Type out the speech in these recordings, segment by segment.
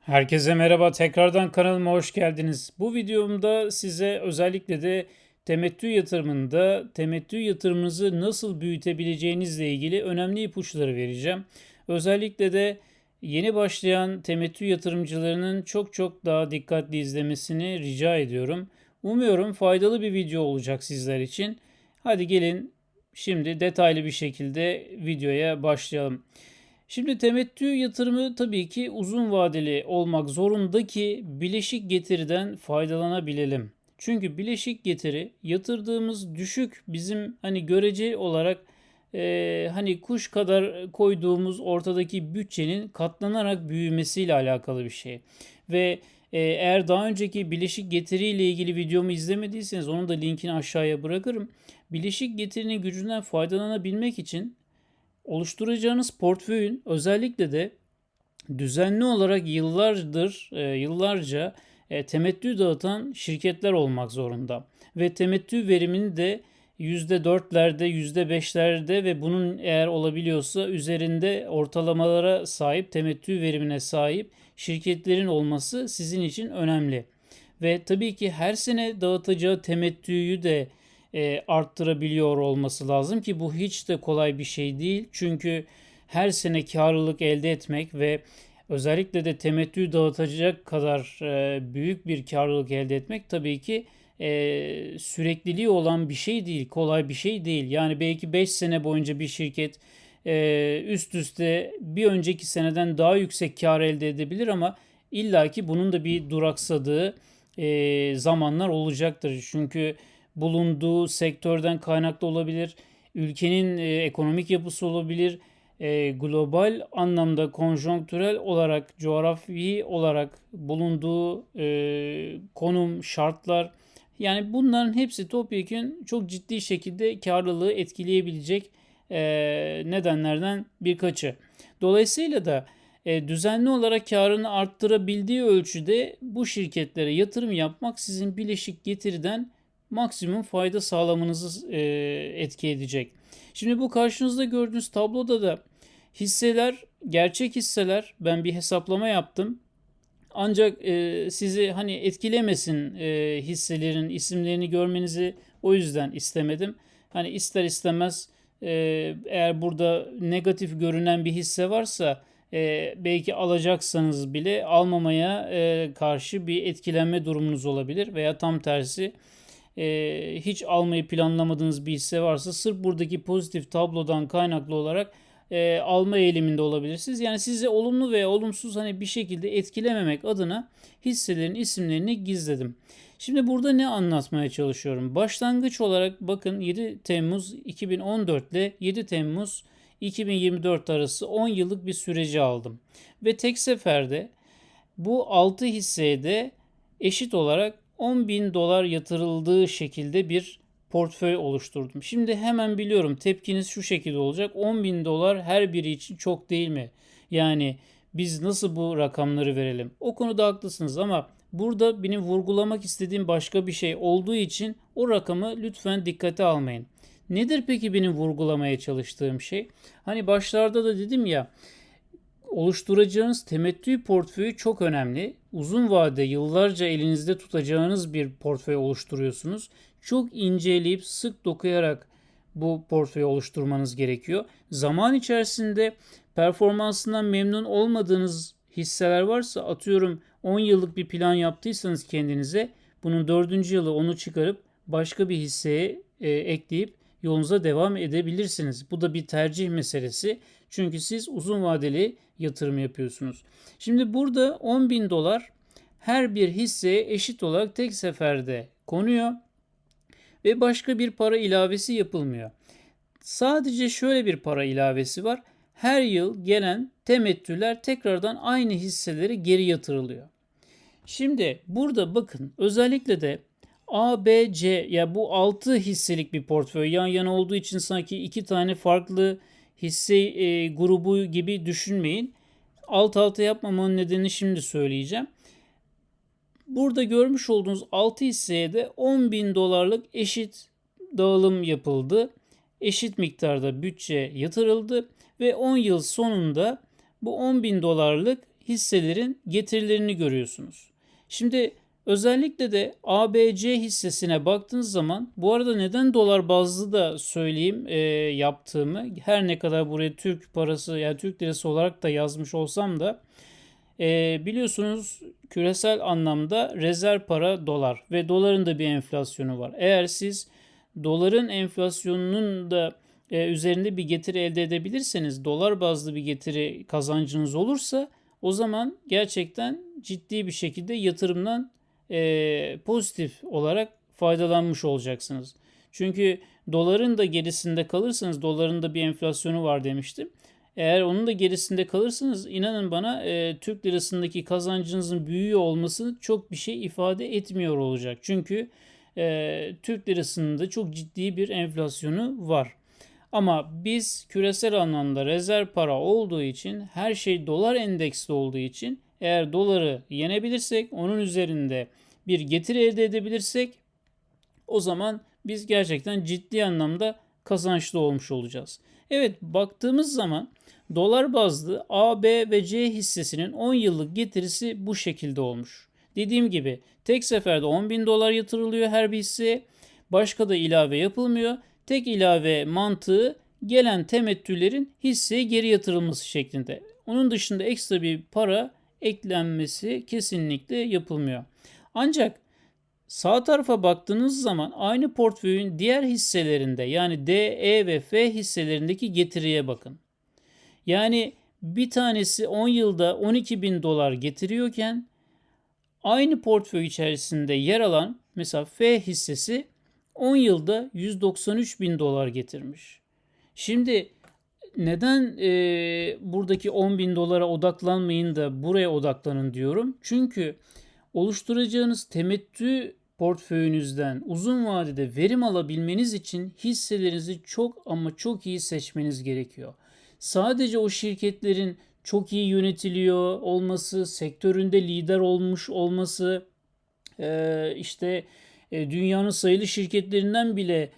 Herkese merhaba. Tekrardan kanalıma hoş geldiniz. Bu videomda size özellikle de temettü yatırımında temettü yatırımınızı nasıl büyütebileceğinizle ilgili önemli ipuçları vereceğim. Özellikle de yeni başlayan temettü yatırımcılarının çok çok daha dikkatli izlemesini rica ediyorum. Umuyorum faydalı bir video olacak sizler için. Hadi gelin şimdi detaylı bir şekilde videoya başlayalım. Şimdi temettü yatırımı tabii ki uzun vadeli olmak zorunda ki bileşik getiriden faydalanabilelim. Çünkü bileşik getiri yatırdığımız düşük bizim hani görece olarak e, hani kuş kadar koyduğumuz ortadaki bütçenin katlanarak büyümesiyle alakalı bir şey. Ve e, eğer daha önceki bileşik getiri ile ilgili videomu izlemediyseniz onun da linkini aşağıya bırakırım. Bileşik getirinin gücünden faydalanabilmek için oluşturacağınız portföyün özellikle de düzenli olarak yıllardır, e, yıllarca e, temettü dağıtan şirketler olmak zorunda. Ve temettü verimini de %4'lerde, %5'lerde ve bunun eğer olabiliyorsa üzerinde ortalamalara sahip, temettü verimine sahip şirketlerin olması sizin için önemli. Ve tabii ki her sene dağıtacağı temettüyü de e, arttırabiliyor olması lazım ki bu hiç de kolay bir şey değil. Çünkü her sene karlılık elde etmek ve özellikle de temettü dağıtacak kadar e, büyük bir karlılık elde etmek tabii ki e, sürekliliği olan bir şey değil, kolay bir şey değil. Yani belki 5 sene boyunca bir şirket e, üst üste bir önceki seneden daha yüksek kar elde edebilir ama illaki bunun da bir duraksadığı e, zamanlar olacaktır. Çünkü bulunduğu sektörden kaynaklı olabilir, ülkenin e, ekonomik yapısı olabilir, e, global anlamda konjonktürel olarak, coğrafi olarak bulunduğu e, konum, şartlar yani bunların hepsi topyekun çok ciddi şekilde karlılığı etkileyebilecek e, nedenlerden birkaçı. Dolayısıyla da e, düzenli olarak karını arttırabildiği ölçüde bu şirketlere yatırım yapmak sizin bileşik getiriden maksimum fayda sağlamanızı e, etki edecek. Şimdi bu karşınızda gördüğünüz tabloda da hisseler, gerçek hisseler ben bir hesaplama yaptım. Ancak e, sizi hani etkilemesin e, hisselerin isimlerini görmenizi o yüzden istemedim. Hani ister istemez e, eğer burada negatif görünen bir hisse varsa e, belki alacaksanız bile almamaya e, karşı bir etkilenme durumunuz olabilir veya tam tersi e, hiç almayı planlamadığınız bir hisse varsa sırf buradaki pozitif tablodan kaynaklı olarak e, alma eğiliminde olabilirsiniz. Yani size olumlu veya olumsuz hani bir şekilde etkilememek adına hisselerin isimlerini gizledim. Şimdi burada ne anlatmaya çalışıyorum? Başlangıç olarak bakın 7 Temmuz 2014 ile 7 Temmuz 2024 arası 10 yıllık bir süreci aldım. Ve tek seferde bu 6 hisseye de eşit olarak 10 bin dolar yatırıldığı şekilde bir portföy oluşturdum. Şimdi hemen biliyorum tepkiniz şu şekilde olacak. 10 bin dolar her biri için çok değil mi? Yani biz nasıl bu rakamları verelim? O konuda haklısınız ama burada benim vurgulamak istediğim başka bir şey olduğu için o rakamı lütfen dikkate almayın. Nedir peki benim vurgulamaya çalıştığım şey? Hani başlarda da dedim ya oluşturacağınız temettü portföyü çok önemli. Uzun vade yıllarca elinizde tutacağınız bir portföy oluşturuyorsunuz. Çok inceleyip sık dokuyarak bu portföyü oluşturmanız gerekiyor. Zaman içerisinde performansından memnun olmadığınız hisseler varsa atıyorum 10 yıllık bir plan yaptıysanız kendinize bunun 4. yılı onu çıkarıp başka bir hisseye e, ekleyip yolunuza devam edebilirsiniz. Bu da bir tercih meselesi. Çünkü siz uzun vadeli yatırım yapıyorsunuz. Şimdi burada 10 bin dolar her bir hisseye eşit olarak tek seferde konuyor ve başka bir para ilavesi yapılmıyor. Sadece şöyle bir para ilavesi var. Her yıl gelen temettüler tekrardan aynı hisseleri geri yatırılıyor. Şimdi burada bakın özellikle de A, B, C ya bu 6 hisselik bir portföy yan yana olduğu için sanki iki tane farklı hisse e, grubu gibi düşünmeyin. Alt alta yapmamanın nedenini şimdi söyleyeceğim. Burada görmüş olduğunuz 6 hisseye de 10 bin dolarlık eşit dağılım yapıldı. Eşit miktarda bütçe yatırıldı ve 10 yıl sonunda bu 10 bin dolarlık hisselerin getirilerini görüyorsunuz. Şimdi özellikle de ABC hissesine baktığınız zaman bu arada neden dolar bazlı da söyleyeyim e, yaptığımı her ne kadar buraya Türk parası yani Türk lirası olarak da yazmış olsam da e, biliyorsunuz küresel anlamda rezerv para dolar ve doların da bir enflasyonu var. Eğer siz doların enflasyonunun da e, üzerinde bir getiri elde edebilirseniz, dolar bazlı bir getiri kazancınız olursa o zaman gerçekten ciddi bir şekilde yatırımdan e, pozitif olarak faydalanmış olacaksınız. Çünkü doların da gerisinde kalırsanız, doların da bir enflasyonu var demiştim. Eğer onun da gerisinde kalırsanız inanın bana e, Türk lirasındaki kazancınızın büyüyor olması çok bir şey ifade etmiyor olacak. Çünkü e, Türk lirasının da çok ciddi bir enflasyonu var. Ama biz küresel anlamda rezerv para olduğu için her şey dolar endeksli olduğu için eğer doları yenebilirsek onun üzerinde bir getiri elde edebilirsek o zaman biz gerçekten ciddi anlamda kazançlı olmuş olacağız. Evet baktığımız zaman dolar bazlı A, B ve C hissesinin 10 yıllık getirisi bu şekilde olmuş. Dediğim gibi tek seferde 10 bin dolar yatırılıyor her bir hisseye. Başka da ilave yapılmıyor. Tek ilave mantığı gelen temettülerin hisseye geri yatırılması şeklinde. Onun dışında ekstra bir para eklenmesi kesinlikle yapılmıyor. Ancak sağ tarafa baktığınız zaman aynı portföyün diğer hisselerinde yani D, E ve F hisselerindeki getiriye bakın. Yani bir tanesi 10 yılda 12 bin dolar getiriyorken aynı portföy içerisinde yer alan mesela F hissesi 10 yılda 193 bin dolar getirmiş. Şimdi neden e, buradaki 10 bin dolara odaklanmayın da buraya odaklanın diyorum. Çünkü oluşturacağınız temettü portföyünüzden uzun vadede verim alabilmeniz için hisselerinizi çok ama çok iyi seçmeniz gerekiyor. Sadece o şirketlerin çok iyi yönetiliyor olması, sektöründe lider olmuş olması, işte dünyanın sayılı şirketlerinden bile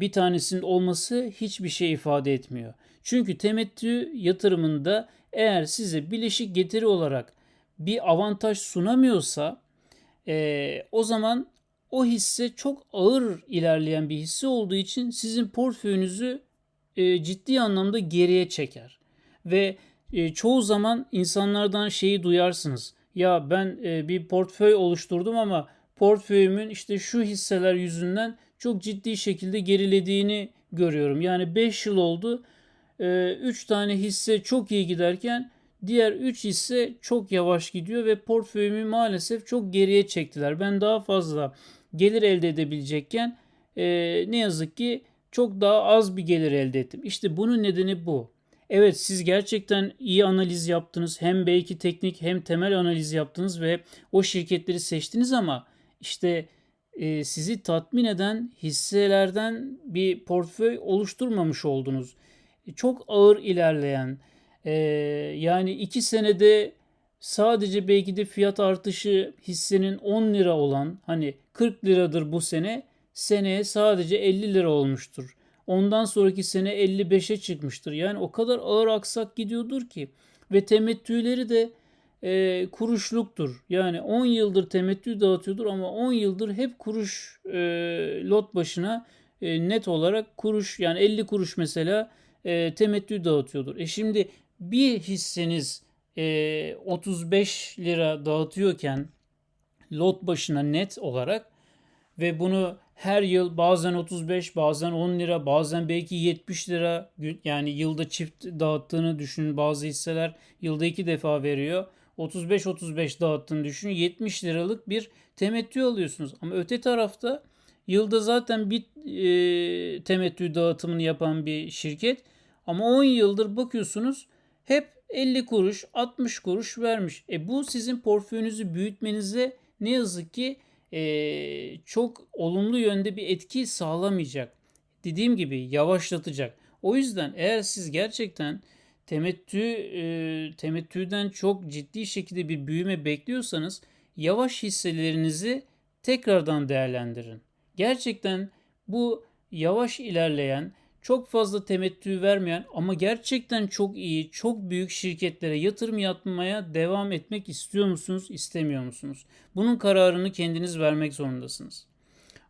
bir tanesinin olması hiçbir şey ifade etmiyor. Çünkü temettü yatırımında eğer size bileşik getiri olarak bir avantaj sunamıyorsa o zaman o hisse çok ağır ilerleyen bir hisse olduğu için sizin portföyünüzü ciddi anlamda geriye çeker. Ve çoğu zaman insanlardan şeyi duyarsınız. Ya ben bir portföy oluşturdum ama portföyümün işte şu hisseler yüzünden çok ciddi şekilde gerilediğini görüyorum. Yani 5 yıl oldu 3 e, tane hisse çok iyi giderken diğer 3 hisse çok yavaş gidiyor ve portföyümü maalesef çok geriye çektiler. Ben daha fazla gelir elde edebilecekken e, ne yazık ki çok daha az bir gelir elde ettim. İşte bunun nedeni bu. Evet siz gerçekten iyi analiz yaptınız. Hem belki teknik hem temel analiz yaptınız ve o şirketleri seçtiniz ama işte e, sizi tatmin eden hisselerden bir portföy oluşturmamış oldunuz. Çok ağır ilerleyen e, yani iki senede sadece belki de fiyat artışı hissenin 10 lira olan hani 40 liradır bu sene seneye sadece 50 lira olmuştur. Ondan sonraki sene 55'e çıkmıştır. Yani o kadar ağır aksak gidiyordur ki ve temettüleri de e, kuruşluktur. Yani 10 yıldır temettü dağıtıyordur ama 10 yıldır hep kuruş e, lot başına e, net olarak kuruş yani 50 kuruş mesela e, temettü dağıtıyordur. E şimdi bir hisseniz e, 35 lira dağıtıyorken lot başına net olarak ve bunu her yıl bazen 35 bazen 10 lira bazen belki 70 lira yani yılda çift dağıttığını düşünün bazı hisseler yılda iki defa veriyor. 35-35 dağıttığını düşünün 70 liralık bir temettü alıyorsunuz. Ama öte tarafta yılda zaten bir e, temettü dağıtımını yapan bir şirket ama 10 yıldır bakıyorsunuz hep 50 kuruş 60 kuruş vermiş. E bu sizin portföyünüzü büyütmenize ne yazık ki e, çok olumlu yönde bir etki sağlamayacak. Dediğim gibi yavaşlatacak. O yüzden eğer siz gerçekten temettü e, temettüden çok ciddi şekilde bir büyüme bekliyorsanız yavaş hisselerinizi tekrardan değerlendirin. Gerçekten bu yavaş ilerleyen çok fazla temettü vermeyen ama gerçekten çok iyi, çok büyük şirketlere yatırım yapmaya devam etmek istiyor musunuz, istemiyor musunuz? Bunun kararını kendiniz vermek zorundasınız.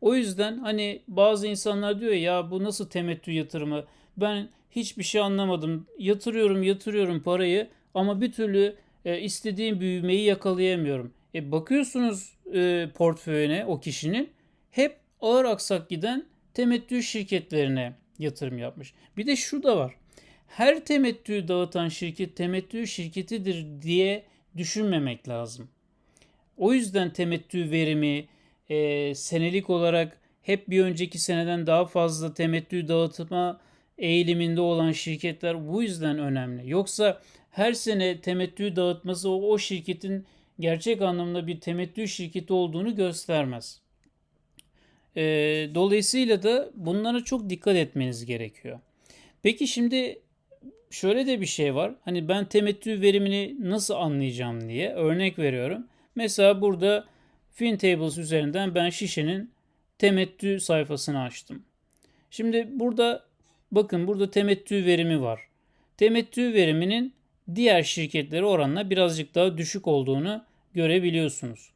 O yüzden hani bazı insanlar diyor ya bu nasıl temettü yatırımı? Ben hiçbir şey anlamadım. Yatırıyorum, yatırıyorum parayı ama bir türlü e, istediğim büyümeyi yakalayamıyorum. E, bakıyorsunuz e, portföyüne o kişinin hep ağır aksak giden temettü şirketlerine yatırım yapmış. Bir de şu da var. Her temettü dağıtan şirket temettü şirketidir diye düşünmemek lazım. O yüzden temettü verimi e, senelik olarak hep bir önceki seneden daha fazla temettü dağıtma eğiliminde olan şirketler bu yüzden önemli. Yoksa her sene temettü dağıtması o, o şirketin gerçek anlamda bir temettü şirketi olduğunu göstermez. E, dolayısıyla da bunlara çok dikkat etmeniz gerekiyor. Peki şimdi şöyle de bir şey var. Hani ben temettü verimini nasıl anlayacağım diye örnek veriyorum. Mesela burada FinTables üzerinden ben şişenin temettü sayfasını açtım. Şimdi burada bakın burada temettü verimi var. Temettü veriminin diğer şirketleri oranla birazcık daha düşük olduğunu görebiliyorsunuz.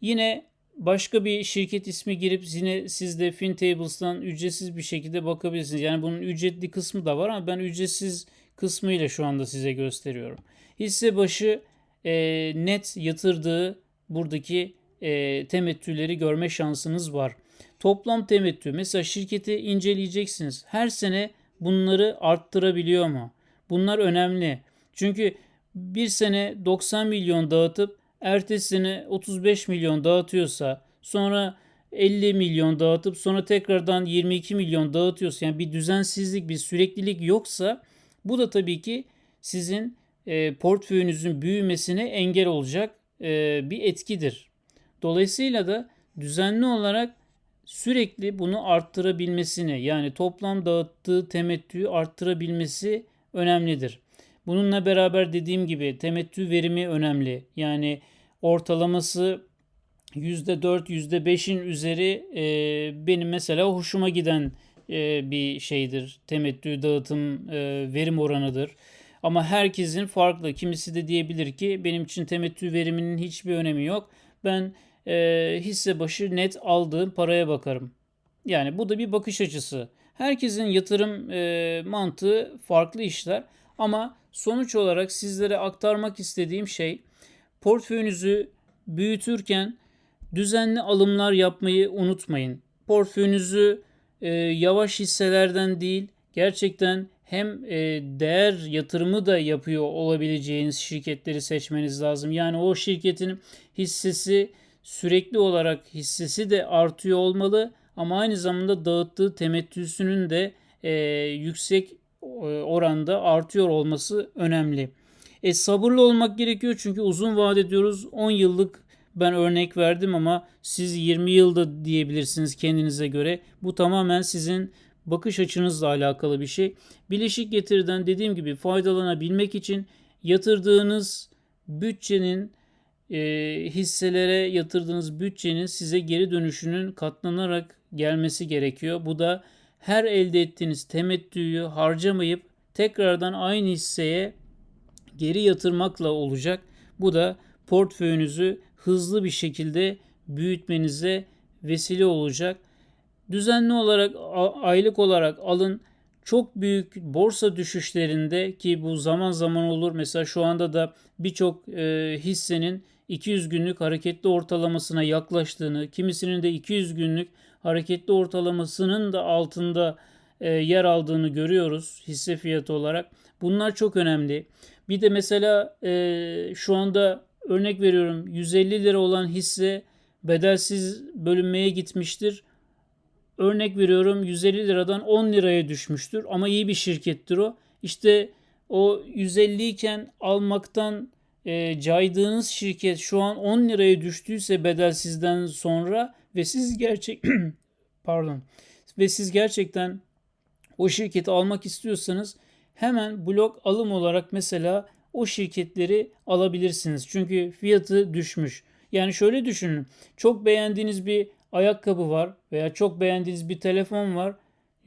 Yine başka bir şirket ismi girip yine siz de FinTables'tan ücretsiz bir şekilde bakabilirsiniz. Yani bunun ücretli kısmı da var ama ben ücretsiz kısmıyla şu anda size gösteriyorum. Hisse başı e, net yatırdığı buradaki e, temettüleri görme şansınız var. Toplam temettü mesela şirketi inceleyeceksiniz. Her sene bunları arttırabiliyor mu? Bunlar önemli. Çünkü bir sene 90 milyon dağıtıp ertesi sene 35 milyon dağıtıyorsa sonra 50 milyon dağıtıp sonra tekrardan 22 milyon dağıtıyorsa yani bir düzensizlik bir süreklilik yoksa bu da tabii ki sizin e, portföyünüzün büyümesine engel olacak e, bir etkidir. Dolayısıyla da düzenli olarak sürekli bunu arttırabilmesini yani toplam dağıttığı temettüyü arttırabilmesi önemlidir. Bununla beraber dediğim gibi temettü verimi önemli. Yani ortalaması %4, %5'in üzeri e, benim mesela hoşuma giden e, bir şeydir. Temettü dağıtım e, verim oranıdır. Ama herkesin farklı. Kimisi de diyebilir ki benim için temettü veriminin hiçbir önemi yok. Ben e, hisse başı net aldığım paraya bakarım. Yani bu da bir bakış açısı. Herkesin yatırım e, mantığı farklı işler. Ama sonuç olarak sizlere aktarmak istediğim şey portföyünüzü büyütürken düzenli alımlar yapmayı unutmayın. Portföyünüzü e, yavaş hisselerden değil gerçekten hem e, değer yatırımı da yapıyor olabileceğiniz şirketleri seçmeniz lazım. Yani o şirketin hissesi sürekli olarak hissesi de artıyor olmalı ama aynı zamanda dağıttığı temettüsünün de e, yüksek e, oranda artıyor olması önemli. E, sabırlı olmak gerekiyor çünkü uzun vade diyoruz 10 yıllık ben örnek verdim ama siz 20 yılda diyebilirsiniz kendinize göre. Bu tamamen sizin bakış açınızla alakalı bir şey. Bileşik getiriden dediğim gibi faydalanabilmek için yatırdığınız bütçenin e, hisselere yatırdığınız bütçenin size geri dönüşünün katlanarak gelmesi gerekiyor. Bu da her elde ettiğiniz temettüyü harcamayıp tekrardan aynı hisseye geri yatırmakla olacak. Bu da portföyünüzü hızlı bir şekilde büyütmenize vesile olacak. Düzenli olarak aylık olarak alın. Çok büyük borsa düşüşlerinde ki bu zaman zaman olur. Mesela şu anda da birçok e, hissenin 200 günlük hareketli ortalamasına yaklaştığını, kimisinin de 200 günlük hareketli ortalamasının da altında e, yer aldığını görüyoruz hisse fiyatı olarak. Bunlar çok önemli. Bir de mesela e, şu anda örnek veriyorum 150 lira olan hisse bedelsiz bölünmeye gitmiştir. Örnek veriyorum 150 liradan 10 liraya düşmüştür ama iyi bir şirkettir o. İşte o 150 iken almaktan e, caydığınız şirket şu an 10 liraya düştüyse bedelsizden sonra ve siz gerçek pardon ve siz gerçekten o şirketi almak istiyorsanız hemen blok alım olarak mesela o şirketleri alabilirsiniz. Çünkü fiyatı düşmüş. Yani şöyle düşünün. Çok beğendiğiniz bir ayakkabı var veya çok beğendiğiniz bir telefon var.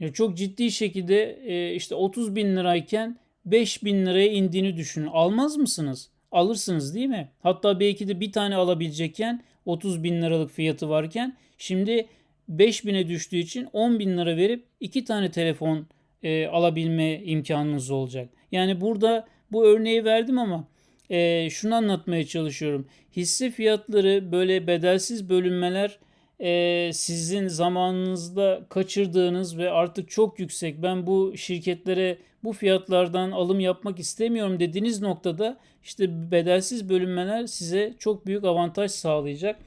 Ya çok ciddi şekilde e, işte 30 bin lirayken 5 bin liraya indiğini düşünün. Almaz mısınız? Alırsınız değil mi? Hatta belki de bir tane alabilecekken 30 bin liralık fiyatı varken şimdi 5 bine düştüğü için 10 bin lira verip iki tane telefon e, alabilme imkanınız olacak. Yani burada bu örneği verdim ama e, şunu anlatmaya çalışıyorum. Hisse fiyatları böyle bedelsiz bölünmeler e, sizin zamanınızda kaçırdığınız ve artık çok yüksek ben bu şirketlere bu fiyatlardan alım yapmak istemiyorum dediğiniz noktada işte bedelsiz bölünmeler size çok büyük avantaj sağlayacak.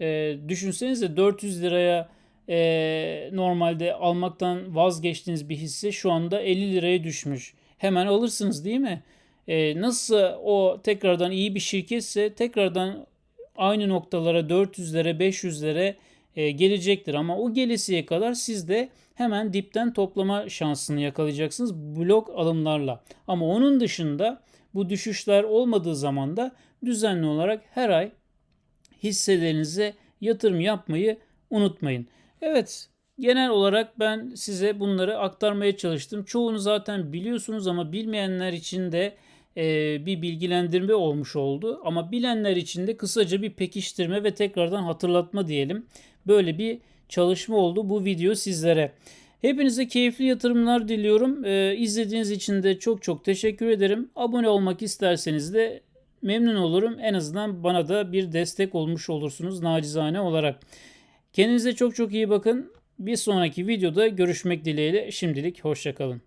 E, düşünsenize 400 liraya e, normalde almaktan vazgeçtiğiniz bir hisse şu anda 50 liraya düşmüş. Hemen alırsınız değil mi? E, nasıl o tekrardan iyi bir şirketse tekrardan aynı noktalara 400'lere 500'lere e, gelecektir. Ama o gelesiye kadar siz de hemen dipten toplama şansını yakalayacaksınız blok alımlarla. Ama onun dışında bu düşüşler olmadığı zaman da düzenli olarak her ay hisselerinize yatırım yapmayı unutmayın. Evet, genel olarak ben size bunları aktarmaya çalıştım. Çoğunu zaten biliyorsunuz ama bilmeyenler için de e, bir bilgilendirme olmuş oldu. Ama bilenler için de kısaca bir pekiştirme ve tekrardan hatırlatma diyelim. Böyle bir çalışma oldu bu video sizlere. Hepinize keyifli yatırımlar diliyorum. Ee, izlediğiniz için de çok çok teşekkür ederim. Abone olmak isterseniz de memnun olurum. En azından bana da bir destek olmuş olursunuz nacizane olarak. Kendinize çok çok iyi bakın. Bir sonraki videoda görüşmek dileğiyle şimdilik hoşçakalın.